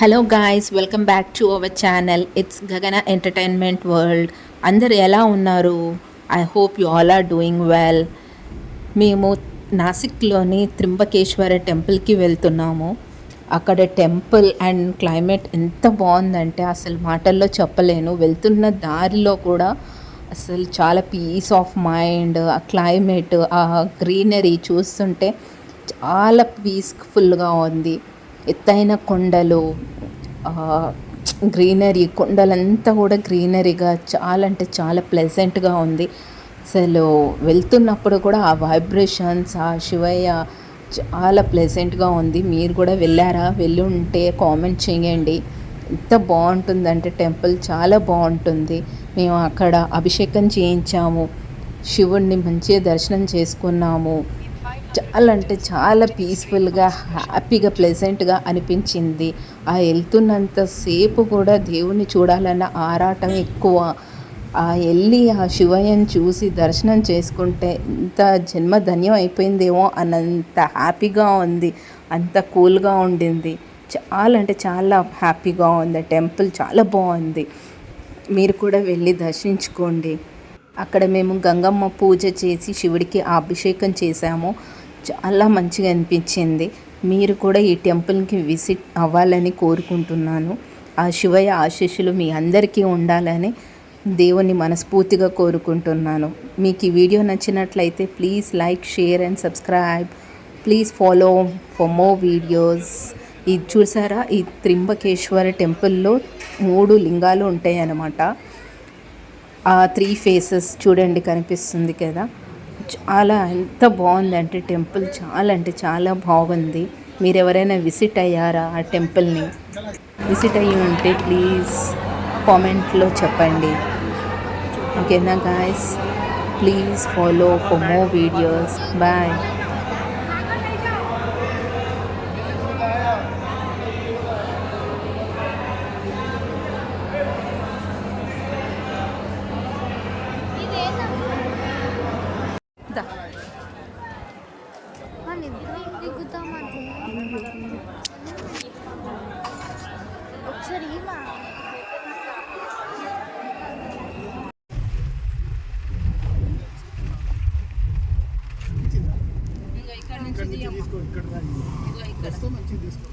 Hello guys welcome back to our channel it's Gagana entertainment world అందరు ఎలా ఉన్నారు? I hope you all are doing well మేము నాసిక్లోని త్రింబకేశ్వర టెంపుల్కి వెళ్తున్నాము. అక్కడ టెంపుల్ అండ్ క్లైమేట్ ఎంత బాగుందంటే అసలు మాటల్లో చెప్పలేను. వెళ్తున్న దారిలో కూడా అసలు చాలా పీస్ ఆఫ్ మైండ్ ఆ క్లైమేట్ ఆ గ్రీనరీ చూస్తుంటే చాలా పీస్ఫుల్గా ఉంది. ఎత్తైన కొండలు గ్రీనరీ కొండలంతా కూడా గ్రీనరీగా చాలా అంటే చాలా ప్లెజెంట్గా ఉంది. అసలు వెళ్తున్నప్పుడు కూడా ఆ వైబ్రేషన్స్ ఆ శివయ్య చాలా ప్లెజెంట్గా ఉంది. మీరు కూడా వెళ్ళారా? వెళ్ళి ఉంటే కామెంట్ చేయండి. ఎంత బాగుంటుందంటే టెంపుల్ చాలా బాగుంటుంది. మేము అక్కడ అభిషేకం చేయించాము. శివుణ్ణి మంచిగా దర్శనం చేసుకున్నాము. చాలా అంటే చాలా పీస్ఫుల్గా హ్యాపీగా ప్లెజెంట్గా అనిపించింది. ఆ వెళ్తున్నంత సేపు కూడా దేవుణ్ణి చూడాలన్న ఆరాటం ఎక్కువ. ఆ వెళ్ళి ఆ శివయ్యను చూసి దర్శనం చేసుకుంటే ఇంత జన్మ ధన్యం అయిపోయిందేమో అన్నంత హ్యాపీగా ఉంది. అంత కూల్గా ఉండింది. చాలా అంటే చాలా హ్యాపీగా ఉంది. టెంపుల్ చాలా బాగుంది. మీరు కూడా వెళ్ళి దర్శించుకోండి. అక్కడ మేము గంగమ్మ పూజ చేసి శివుడికి అభిషేకం చేశాము. చాలా మంచిగా అనిపించింది. మీరు కూడా ఈ టెంపుల్కి విజిట్ అవ్వాలని కోరుకుంటున్నాను. ఆ శివయ్య ఆశీస్సులు మీ అందరికీ ఉండాలని దేవుని మనస్ఫూర్తిగా కోరుకుంటున్నాను. మీకు ఈ వీడియో నచ్చినట్లయితే please like share and subscribe. Please follow for more videos. ఇది చూసారా? ఈ త్రింబకేశ్వర టెంపుల్లో మూడు లింగాలు ఉంటాయి అన్నమాట ఆ త్రీ ఫేసెస్ చూడండి కనిపిస్తుంది కదా. చాలా ఎంత బాగుందంటే టెంపుల్ చాలా అంటే చాలా బాగుంది. మీరు ఎవరైనా విజిట్ అయ్యారా ఆ టెంపుల్ని? విజిట్ అయ్యి ఉంటే ప్లీజ్ కామెంట్లో చెప్పండి. ఓకేనా guys? Please follow for more videos. Bye. ఇవ్వా. ఇక్కడ నుంచి తీసుకో ఇక్కడ. తీసుకో.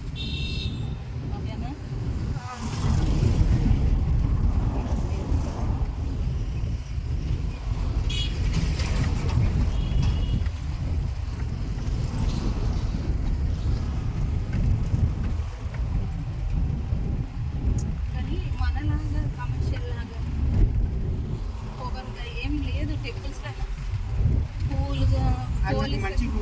పోలీసులు